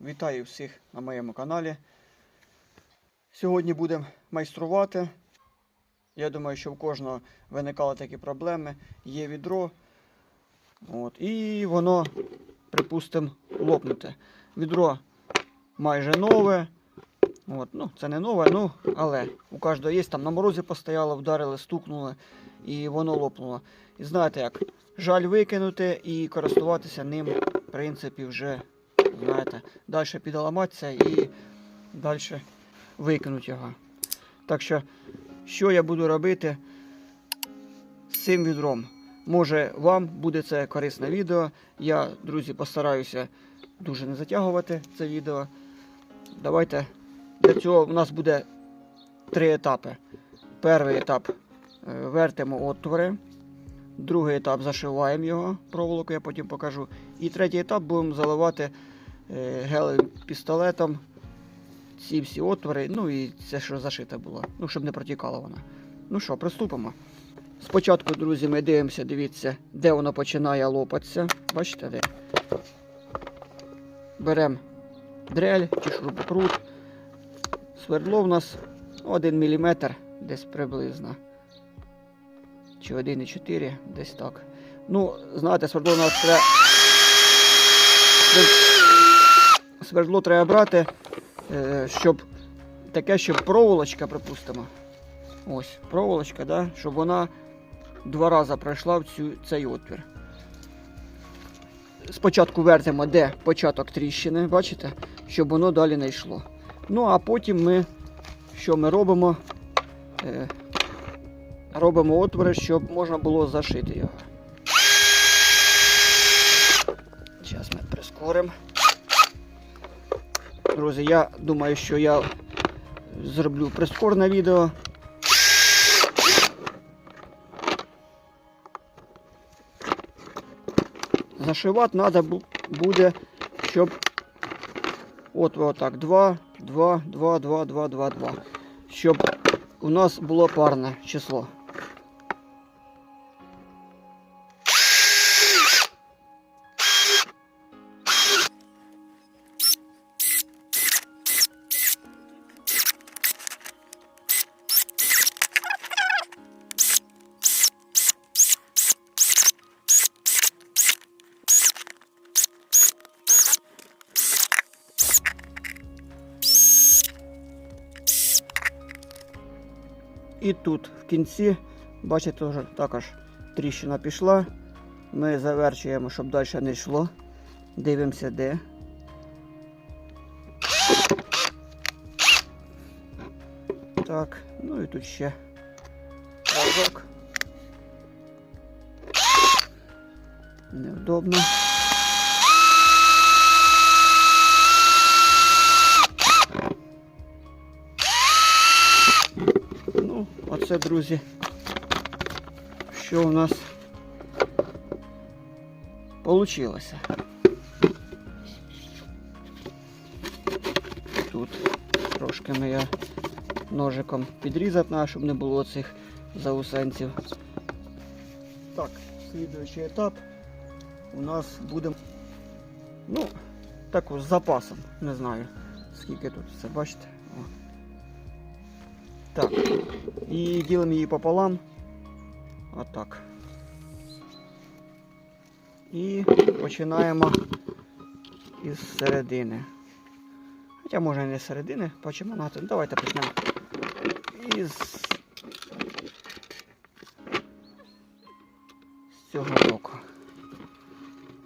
Вітаю всіх на моєму каналі. Сьогодні будемо майструвати. Я думаю, що в кожного виникали такі проблеми. Є відро. От, і воно, припустимо, лопнуте. Відро майже нове. От, ну, це не нове, ну, але у кожного є, там на морозі постояло, вдарили, стукнули і воно лопнуло. І знаєте як, жаль викинути і користуватися ним, в принципі, вже, знаєте, далі підламатися і далі викинути його. Так що, що я буду робити з цим відром? Може вам буде це корисне відео. Я, друзі, постараюся дуже не затягувати це відео. Давайте для цього у нас буде три етапи. Перший етап е, вертимо отвори. Другий етап зашиваємо його, проволоку я потім покажу. І третій етап будемо заливати гелевим пістолетом ці всі отвори, ну і це, що зашите було, ну, щоб не протікало воно. Ну що, приступимо. Спочатку, друзі, ми дивимося, дивіться, де воно починає лопатися. Бачите, де? Беремо дрель чи шурупокрут. Свердло в нас 1 мм десь приблизно. Чи 1,4, десь так. Ну, знаєте, свердло у нас треба. Свердло треба брати, е, щоб таке, щоб проволочка, припустимо. Ось, проволочка, да, щоб вона два рази пройшла в цю, цей отвір. Спочатку вертимо, де початок тріщини, бачите, щоб воно далі не йшло. Ну, а потім ми, що ми робимо? Е, робимо отвори, щоб можна було зашити його. Зараз ми прискоримо. Друзі, я думаю, що я зроблю прискорене відео. Зашивати треба буде, щоб от отак, 2, 2, 2, 2, 2, 2, 2. Щоб у нас було парне число. І тут в кінці, бачите, також тріщина пішла. Ми завершуємо, щоб далі не йшло. Дивимося де. Так, ну і тут ще разок. Невдобно. Оце, друзі, що у нас получилося. Тут трошки ми я ножиком підрізати треба, щоб не було цих заусенців. Так, слідуючий етап у нас буде, ну, так з запасом, не знаю, скільки тут все, бачите. Так, і ділимо її пополам. Отак. І починаємо із середини. Хоча може і не з середини, починати. Давайте почнемо із з цього боку.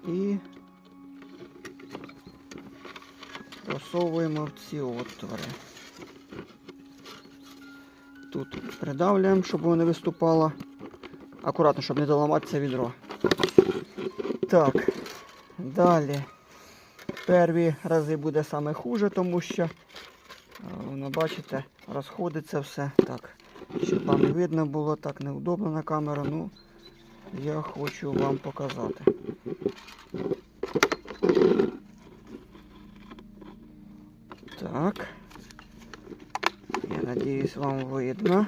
І просовуємо в ці отвори. Тут придавлюємо, щоб воно не виступало. Акуратно, щоб не доламати це відро. Так, далі. Перві рази буде саме хуже, тому що, е, воно, бачите, розходиться все. Так, щоб вам не видно було, так неудобно на камеру. Ну, я хочу вам показати. Так. Надіюсь, вам видно.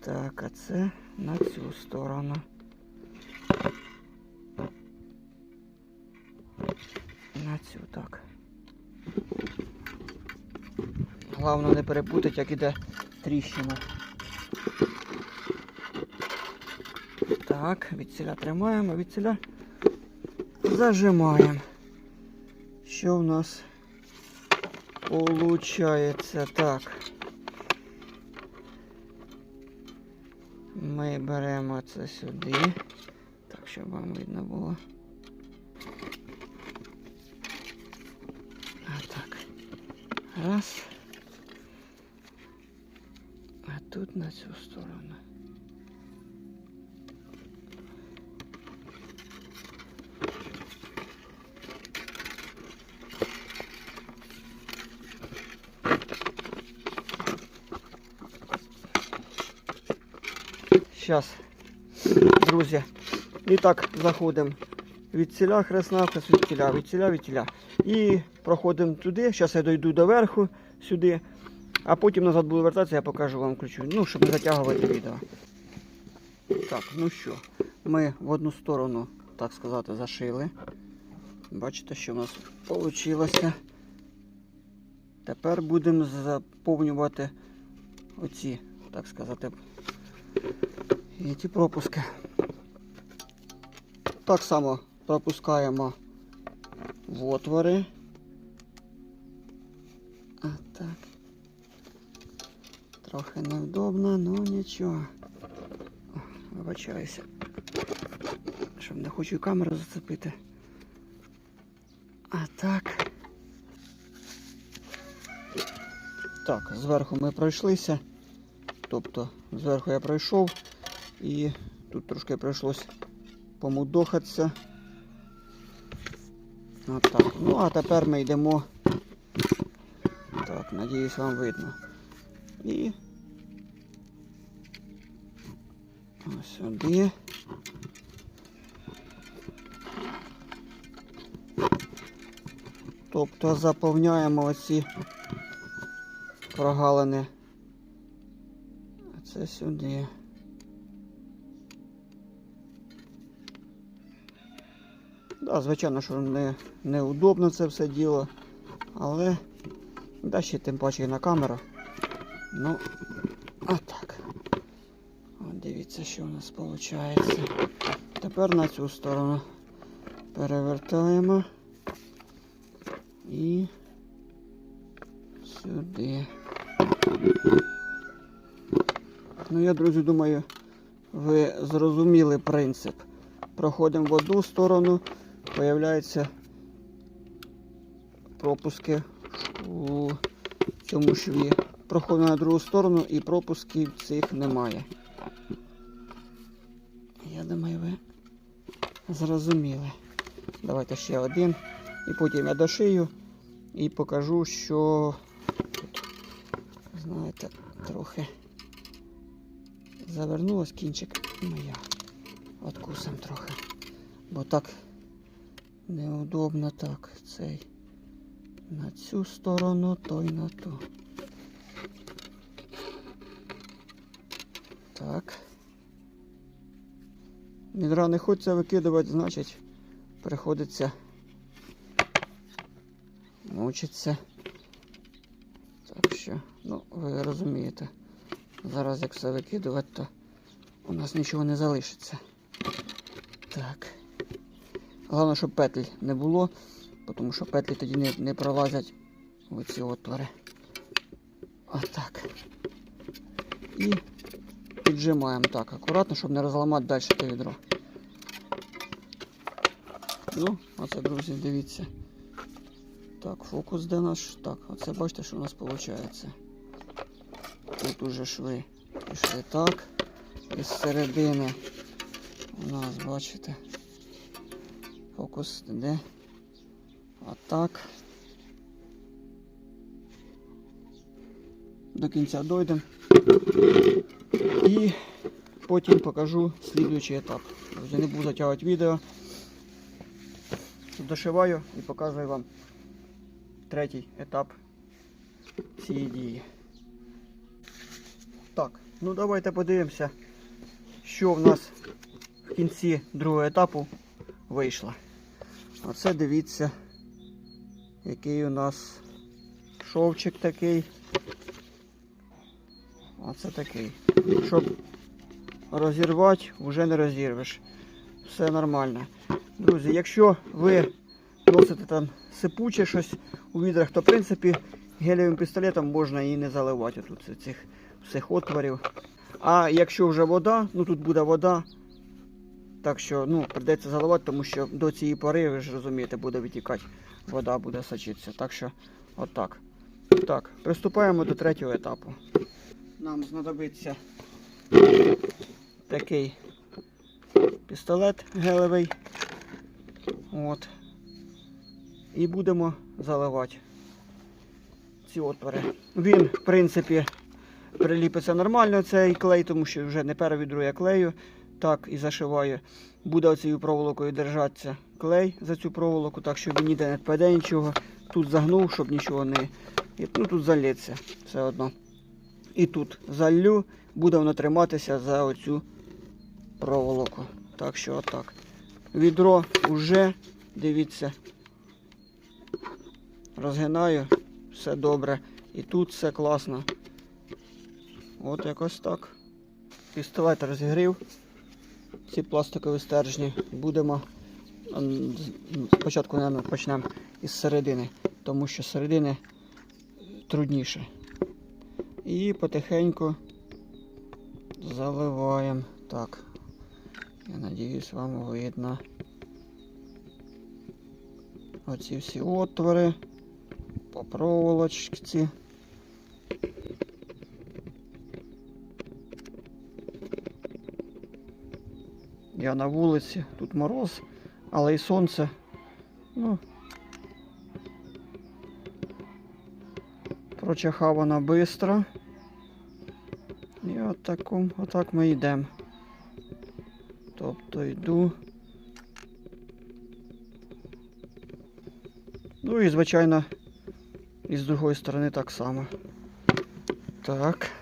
Так, а це на цю сторону. На цю так. Головне не перепутати, як іде тріщина. Так, відціля тримаємо, відціля зажимаємо. Що в нас получається? Так. Беремо це сюди. Так, щоб вам видно було. А так. Раз. А тут на цю сторону. Зараз, друзі. І так заходимо від ціля хрест-навхрест, від ціля, від ціля, від ціля. І проходимо туди. Зараз я дойду до верху сюди. А потім назад буду вертатися, я покажу вам ключу. Ну, щоб не затягувати відео. Так, ну що, ми в одну сторону, так сказати, зашили. Бачите, що в нас вийшло. Тепер будемо заповнювати оці, так сказати, і ті пропуски. Так само пропускаємо в отвори. А так. Трохи невдобно, ну нічого. Вибачаюся. Щоб не хочу камеру зацепити. А так. Так, зверху ми пройшлися. Тобто зверху я пройшов і тут трошки прийшлось помудохатися. Отак. Ну, а тепер ми йдемо. Так, надіюсь, вам видно. І ось сюди. Тобто заповняємо оці прогалини. Це сюди. Да, звичайно, що не, неудобно це все діло, але да ще тим паче і на камеру. Ну, а так. От дивіться, що у нас виходить. Тепер на цю сторону перевертаємо і сюди. Ну, я, друзі, думаю, ви зрозуміли принцип. Проходимо в одну сторону, появляються пропуски у цьому шві. Проходимо на другу сторону і пропусків цих немає. Я думаю, ви зрозуміли. Давайте ще один. І потім я дошию і покажу, що знаєте, трохи завернулось кінчик. Ну я откусим трохи. Бо так неудобно так. Цей на цю сторону, то й на ту. Так. Відра не хочеться викидувати, значить приходиться мучиться. Так що, ну, ви розумієте. Зараз як все викидувати, то у нас нічого не залишиться. Так. Головне, щоб петль не було, тому що петлі тоді не, не пролазять в ці отвори. Отак. І піджимаємо так акуратно, щоб не розламати далі те відро. Ну, оце, друзі, дивіться. Так, фокус де наш? Так, оце бачите, що у нас виходить. Тут уже шви пішли так. І з середини у нас, бачите, фокус де. Отак. До кінця дойдемо. І потім покажу слідуючий етап. Вже не буду затягувати відео. Дошиваю і показую вам третій етап цієї дії. Так, ну давайте подивимося, що в нас в кінці другого етапу вийшло. Оце дивіться який у нас шовчик такий. Оце такий. Щоб розірвати, вже не розірвеш. Все нормально. Друзі, якщо ви носите там сипуче щось у відрах, то в принципі гелевим пістолетом можна і не заливати тут цих всіх отворів. А якщо вже вода, ну тут буде вода, так що ну, прийдеться заливати, тому що до цієї пори, ви ж розумієте, буде витікати, вода буде сочитися. Так що отак. Так, приступаємо до третього етапу. Нам знадобиться такий пістолет гелевий. От. І будемо заливати ці отвори. Він, в принципі, приліпиться нормально цей клей, тому що вже не перше відро я клею. Так і зашиваю. Буде оцією проволокою держатися клей за цю проволоку, так щоб ніде не впаде нічого. Тут загнув, щоб нічого не. Ну тут залється все одно. І тут заллю, буде воно триматися за оцю проволоку. Так що отак. Відро вже, дивіться, розгинаю, все добре. І тут все класно. От якось так. Пістолет розігрів. Ці пластикові стержні. Будемо спочатку, мабуть, почнемо із середини, тому що середини трудніше. І потихеньку заливаємо. Так. Я надіюсь, вам видно. Оці всі отвори по проволочці. Я на вулиці, тут мороз, але і сонце. Ну, прочахав вона швидко. І отаком, отак ми йдемо. Тобто йду. Ну і звичайно, і з другої сторони так само. Так.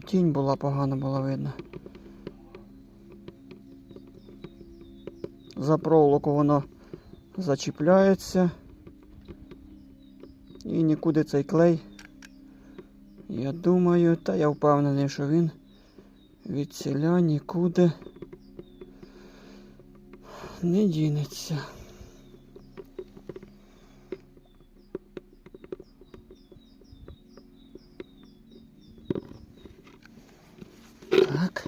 Тінь була погано була видно. За проволоку воно зачіпляється. І нікуди цей клей. Я думаю, та я впевнений, що він від ціля нікуди не дінеться. Так.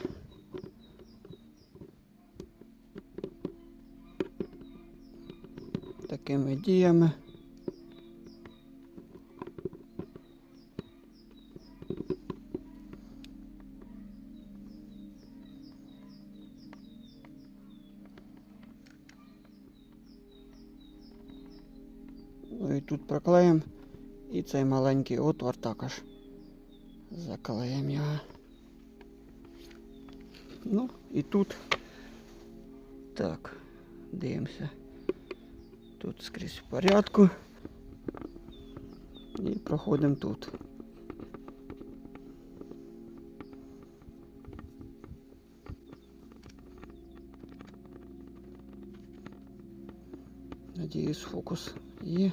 Такими діями. Ну тут проклеїмо. І цей маленький отвор також заклеїмо його. Ну і тут. Так, дивимося. Тут скрізь в порядку. І проходимо тут. Надіюсь, фокус є.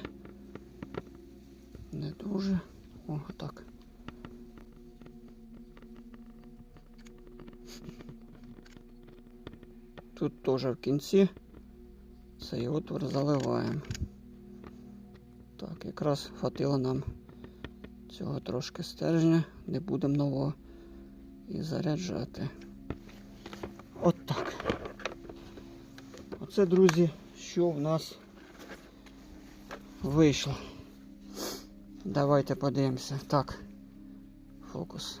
Тут теж в кінці цей отвор заливаємо. Так, якраз хватило нам цього трошки стержня, не будемо нового і заряджати. От так. Оце, друзі, що в нас вийшло. Давайте подивимося. Так. Фокус.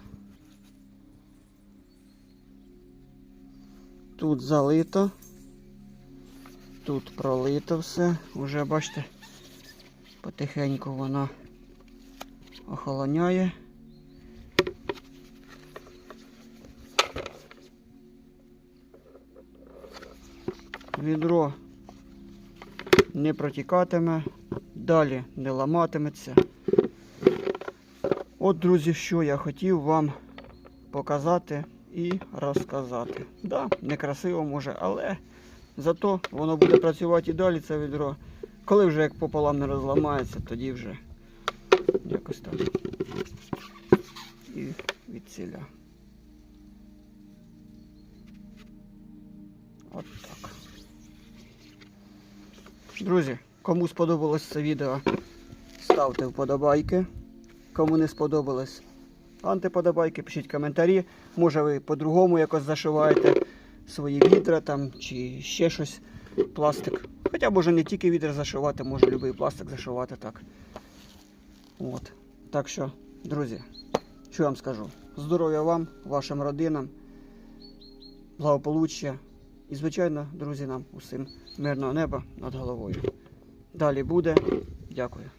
Тут залито. Тут пролито все. Уже бачите, потихеньку воно охолоняє. Відро не протікатиме, далі не ламатиметься. От, друзі, що я хотів вам показати і розказати. Да, некрасиво може, але Зато воно буде працювати і далі, це відро. Коли вже як пополам не розламається, тоді вже якось так. І відціля. От так. Друзі, кому сподобалось це відео, ставте вподобайки. Кому не сподобалось, антиподобайки, пишіть коментарі. Може ви по-другому якось зашиваєте свої відра там чи ще щось, пластик. Хоча може не тільки відра зашивати, може будь-який пластик зашивати так. От. Так що, друзі, що я вам скажу? Здоров'я вам, вашим родинам, благополуччя і, звичайно, друзі, нам усім мирного неба над головою. Далі буде. Дякую.